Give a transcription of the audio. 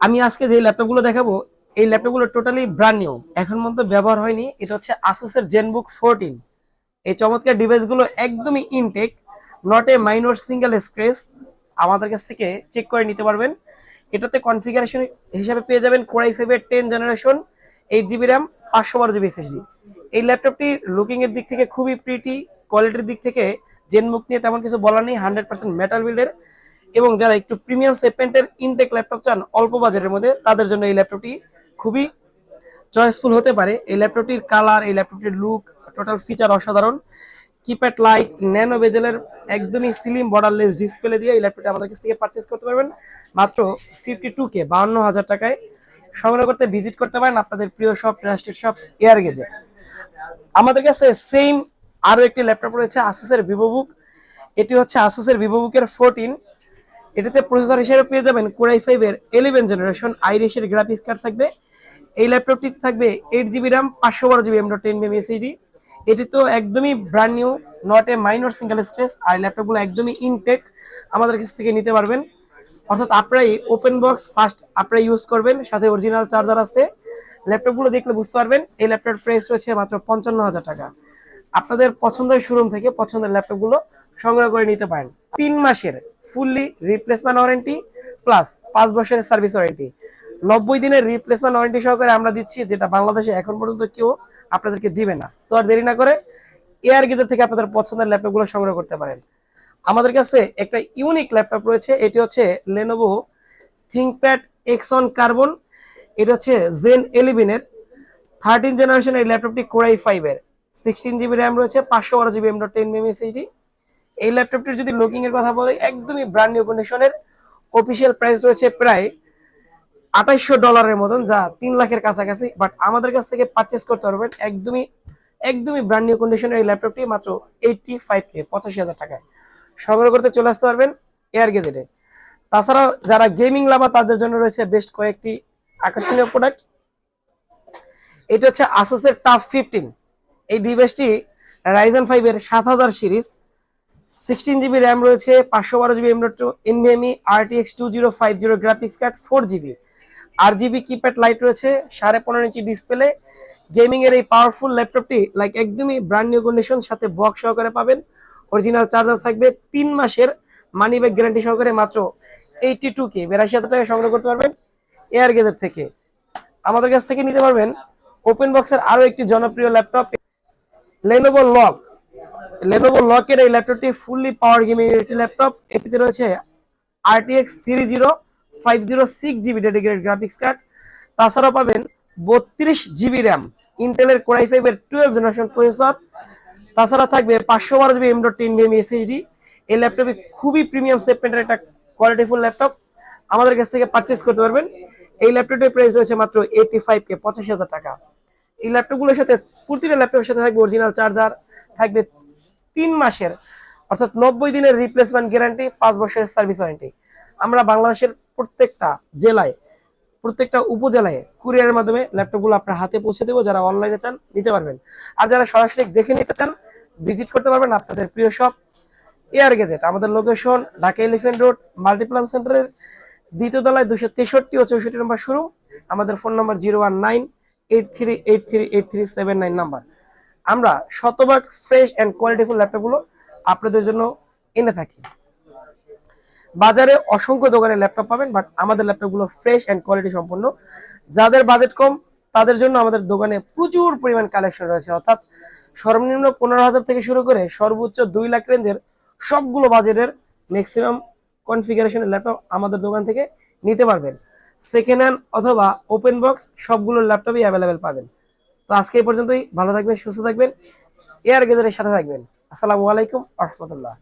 আমি আজকে যে ল্যাপটপগুলো দেখাবো, এই ল্যাপটপগুলো টোটালি ব্র্যান্ড নিউ এখন পর্যন্ত ব্যবহার হয়নি। এটা হচ্ছে আসুসের জেনবুক ফোরটিন এই চমৎকার ডিভাইসগুলো একদমই intact not a minor single scratch আমাদের কাছ থেকে চেক করে নিতে পারবেন। এটাতে কনফিগারেশন হিসাবে পেয়ে যাবেন কোরাই ফাইভের ten generation eight GB RAM পাঁচশো বারো জিবি এসএসডি এই ল্যাপটপটি লুকিং এর দিক থেকে খুবই প্রিটি কোয়ালিটির দিক থেকে জেনবুক নিয়ে তেমন কিছু বলার নেই হান্ড্রেড পার্সেন্ট মেটাল বিল্ডের এবং যারা একটু প্রিমিয়াম সেগমেন্টের ইনটেক ল্যাপটপ চান, অল্প বাজেটের মধ্যে তাদের জন্য এই ল্যাপটপটি খুবই চয়েসফুল হতে পারে। এই ল্যাপটপটির কালার এই ল্যাপটপটির লুক টোটাল ফিচার অসাধারণ। কিপ্যাড লাইট ন্যানো বেজেলের একদমই স্লিম বর্ডারলেস ডিসপ্লে দিয়ে এই ল্যাপটপটি আমাদের কাছ থেকে পারচেস করতে পারবেন। মাত্র ফিফটি টু কে বাউন্ন হাজার টাকায়। সংগ্রহ করতে ভিজিট করতে পারেন আপনাদের প্রিয় shop trusted shop air gadget আমাদের কাছে সেম আরও একটি ল্যাপটপ রয়েছে আসুসের ভিভোবুক এটি হচ্ছে আসুসের ভিভোবুকের ফোরটিন এটাতে প্রসেসর হিসেবে পেয়ে যাবেন কোরাই ফাইভ এর ইলেভেন জেনারেশন আইরিশের গ্রাফিক্স কার্ড থাকবে। এই ল্যাপটপটিতে থাকবে এইট জিবি র্যাম পাঁচশো বারো GB M dot ten BM SSD এটি তো একদমই brand new not a minor single stress আর ল্যাপটপগুলো একদমই ইনটেক আমাদের কাছ থেকে নিতে পারবেন। অর্থাৎ আপনারাই ওপেন বক্স ফার্স্ট আপনারা ইউজ করবেন, সাথে অরিজিনাল চার্জার আছে। ল্যাপটপগুলো দেখলে বুঝতে পারবেন, এই ল্যাপটপ প্রাইস রয়েছে মাত্র পঞ্চান্ন হাজার টাকা। আপনাদের পছন্দের শোরুম থেকে পছন্দের ল্যাপটপগুলো সংগ্রহ করে নিতে পারেন। তিন মাসের ফুললি রিপ্লেসমেন্ট ওয়ারেন্টি প্লাস পাঁচ বছরের সার্ভিস ওয়ারেন্টি নব্বই দিনের রিপ্লেসমেন্ট ওয়ারেন্টি সহকারে আমরা দিচ্ছি, যেটা বাংলাদেশে এখন পর্যন্ত কেউ আপনাদেরকে দিবে না। তো আর দেরি না করে এয়ার গেজের থেকে আপনাদের পছন্দের ল্যাপটপগুলো সংগ্রহ করতে পারেন। আমাদের কাছে একটা ইউনিক ল্যাপটপ রয়েছে, এটি হচ্ছে লেনোভো থিঙ্কপ্যাড এক্সন কার্বন এটা হচ্ছে জেন এলিভেনের থার্টিন জেনারেশনের ল্যাপটপটি কোরাই ফাইভের সিক্সটিন জিবি র্যাম রয়েছে, পাঁচশো বারো GB M dot ten MSHD এই ল্যাপটপটির যদি লুকিং এর কথা বলি, একদমই ব্র্যান্ড নিউ কন্ডিশনের অফিসিয়াল প্রাইস রয়েছে প্রায় আঠাইশশো ডলারের মতন, যা তিন লাখের কাছাকাছি। বাট আমাদের কাছ থেকে পারচেস করতে পারবেন একদমই একদমই ব্র্যান্ড নিউ কন্ডিশনের এই ল্যাপটপটি মাত্র এইটটি ফাইভ কে পঁচাশি হাজার টাকায়। সংগ্রহ করতে চলে আসতে পারবেন এয়ার গেজেটে তাছাড়া যারা গেমিং লাভার তাদের জন্য রয়েছে বেস্ট কয়েকটি আকর্ষণীয় প্রোডাক্ট এটা হচ্ছে আসুসের টাফ ফিফটিন এই ডিভাইসটি রাইজেন ফাইভের সাত হাজার সিরিজ সিক্সটিন জিবি র্যাম রয়েছে, পাঁচশো বারো GB NVMe RTX two zero five zero graphics card four GB আর জিবি কিপ্যাড লাইট রয়েছে, সাড়ে পনেরো ইঞ্চি ডিসপ্লে গেমিং এর এই পাওয়ারফুল ল্যাপটপটি লাইক একদমই ব্র্যান্ড নিউ কন্ডিশন সাথে বক্স সহকারে পাবেন। অরিজিনাল চার্জার থাকবে তিন মাসের মানি ব্যাগ গ্যারান্টি সহকারে মাত্র এইটি টু কে বিরাশি হাজার টাকা সংগ্রহ করতে পারবেন এয়ার গেজের থেকে। আমাদের কাছ থেকে নিতে পারবেন ওপেন বক্সের আরও একটি জনপ্রিয় ল্যাপটপ লেনোভো লক লেনোভো লকের এই ল্যাপটপটি ফুললি পাওয়ার গেমিং একটি ল্যাপটপ এটিতে রয়েছে RTX three zero five zero six GB dedicated graphics card তাছাড়াও পাবেন বত্রিশ জিবি র্যাম ইন্টেলের কোরাই ফাইভের টুয়েলভ জেনারেশন প্রসেসর তাছাড়া থাকবে পাঁচশো বারো GB M dot ten BM SHD এই ল্যাপটপে খুবই প্রিমিয়াম সেগমেন্টের একটা কোয়ালিটিফুল ল্যাপটপ আমাদের কাছ থেকে পারচেস করতে পারবেন। এই ল্যাপটপটির প্রাইস রয়েছে মাত্র এইটি ফাইভ কে পঁচাশি হাজার টাকা। এই ল্যাপটপগুলোর সাথে প্রতিটা ল্যাপটপের সাথে থাকবে অরিজিনাল চার্জার থাকবে তিন মাসের, অর্থাৎ নব্বই দিনের রিপ্লেসমেন্ট গ্যারান্টি পাঁচ বছরের সার্ভিস ওয়ারেন্টি আমরা বাংলাদেশের প্রত্যেকটা জেলায়, প্রত্যেকটা উপজেলায় কুরিয়ারের মাধ্যমে ল্যাপটপগুলো আপনার হাতে পৌঁছে দেবো, যারা অনলাইনে চান, নিতে পারবেন। আর যারা সরাসরি দেখে নিতে চান ভিজিট করতে পারবেন আপনাদের প্রিয় শপ এয়ার গেজেট আমাদের location Dhaka elephant road multiplan সেন্টারের দ্বিতীয় তলায় দুশো তেষট্টি ও চৌষট্টি নম্বর শুরু আমাদের phone number zero one nine eight three eight three eight three seven nine number আমরা শতভাগ ফ্রেশ অ্যান্ড কোয়ালিটিফুল ল্যাপটপগুলো আপনাদের জন্য এনে থাকি। বাজারে অসংখ্য দোকানে ল্যাপটপ পাবেন বাট আমাদের ল্যাপটপগুলো ফ্রেশ অ্যান্ড কোয়ালিটি সম্পন্ন। যাদের বাজেট কম, তাদের জন্য আমাদের দোকানে প্রচুর পরিমাণ কালেকশন রয়েছে। অর্থাৎ সর্বনিম্ন পনেরো হাজার থেকে শুরু করে সর্বোচ্চ দুই লাখ রেঞ্জের সবগুলো বাজেটের ম্যাক্সিমাম কনফিগারেশনের ল্যাপটপ আমাদের দোকান থেকে নিতে পারবেন। সেকেন্ড হ্যান্ড অথবা ওপেন বক্স সবগুলো ল্যাপটপই অ্যাভেলেবেল পাবেন। তো আজকে এই পর্যন্তই। ভালো থাকবেন, সুস্থ থাকবেন এয়ার গেজারের সাথে থাকবেন। আসসালামু আলাইকুম রহমতুল্লাহ।